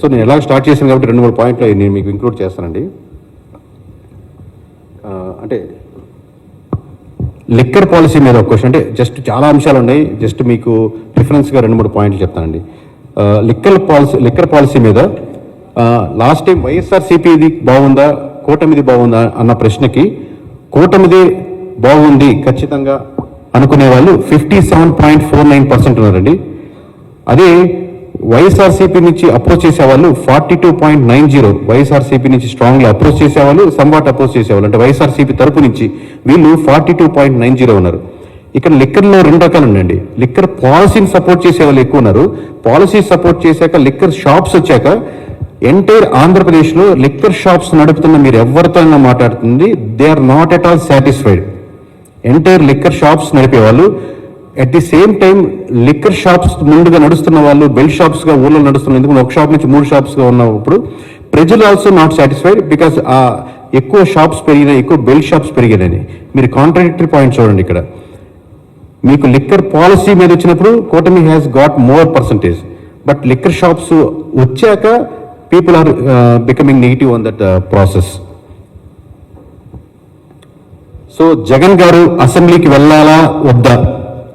So నేను ఎలా start చేశాను కాబట్టి రెండు మూడు పాయింట్లు నేను మీకు ఇంక్లూడ్ చేస్తానండి. అంటే లిక్కర్ పాలసీ మీద ఒక క్వశ్చన్ అంటే జస్ట్ చాలా అంశాలు ఉన్నాయి. జస్ట్ మీకు డిఫరెన్స్గా రెండు మూడు పాయింట్లు చెప్తానండి. లిక్కర్ పాలసీ లిక్కర్ పాలసీ మీద లాస్ట్ టైం వైఎస్ఆర్సీపీది బాగుందా కూటమిది బాగుందా అన్న ప్రశ్నకి కూటమిది బాగుంది ఖచ్చితంగా అనుకునే వాళ్ళు fifty seven point four nine percent ఉన్నారండి. అదే వైఎస్ఆర్సీపీ నుంచి అప్రోచ్ చేసేవాళ్ళు forty two point nine zero YSRCP నుంచి స్ట్రాంగ్గా అప్రోచ్ చేసేవాళ్ళు సంబాట్ అప్రోచ్ చేసేవాళ్ళు. అంటే వైఎస్ఆర్సీపీ తరపు నుంచి వీళ్ళు forty two point nine zero ఉన్నారు. ఇక్కడ లిక్కర్లో రెండు రకాలు ఉండండి లిక్కర్ పాలసీని సపోర్ట్ చేసే వాళ్ళు ఎక్కువ ఉన్నారు. పాలసీ సపోర్ట్ చేశాక లిక్కర్ షాప్స్ వచ్చాక ఎంటైర్ ఆంధ్రప్రదేశ్లో లిక్కర్ షాప్స్ నడుపుతున్న మీరు ఎవరితో అయినా మాట్లాడుతుంది they are not at all satisfied. Entire liquor shops నడిపే వాళ్ళు at the same time liquor shops ముందుగా నడుస్తున్న వాళ్ళు బెల్ షాప్స్గా ఊళ్ళో నడుస్తున్న ఎందుకంటే ఒక షాప్ నుంచి మూడు షాప్స్గా ఉన్నప్పుడు ప్రజలు ఆల్సో నాట్ సాటిస్ఫైడ్ బికాస్ ఆ ఎక్కువ షాప్స్ పెరిగినాయి ఎక్కువ బెల్ షాప్స్ పెరిగినాయి. మీరు కాంట్రాడిక్టరీ పాయింట్ చూడండి ఇక్కడ. మీకు లిక్కర్ పాలసీ మీద వచ్చినప్పుడు కూటమి has got more percentage but liquor shops వచ్చాక people are becoming negative on that process so Jagan గారు అసెంబ్లీకి వెళ్ళాలా? వద్దా?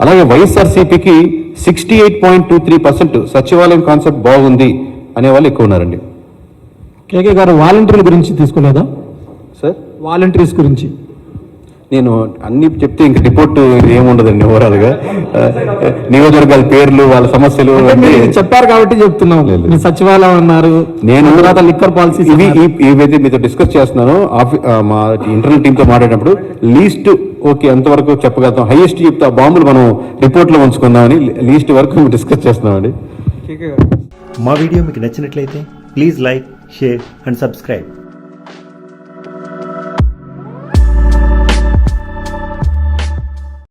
అలాగే వైఎస్ఆర్సీపీకి sixty eight point two three percent సచివాలయం కాన్సెప్ట్ బాగుంది అనే వాళ్ళు ఎక్కువ ఉన్నారండి. కేకే గారు వాలంటీర్ల గురించి తీసుకోలేదా? సార్? వాలంటీర్స్ గురించి. నేను అన్ని చెప్తే ఇంక రిపోర్ట్ ఏముండదండి ఓవరాల్గా. నియోజకవర్గాల పేర్లు వాళ్ళ సమస్యలు చెప్పారు కాబట్టి చెప్తున్నాం. సచివాలయం అన్నారు నేను తర్వాత లిక్కర్ పాలసీ ఇవి ఈ- ఏవైతే మీతో డిస్కస్ చేస్తున్నానో. మా ఇంటర్నల్ టీంతో మాట్లాడినప్పుడు లీస్ట్ ఓకే ఎంతవరకు చెప్పగలుగుతాం. హైయెస్ట్ చెప్తే ఆ బాంబులు మనం రిపోర్ట్లో ఉంచుకుందామని లీస్ట్ వరకు డిస్కస్ చేస్తున్నామండి. మా వీడియో మీకు నచ్చినట్లయితే please like share and subscribe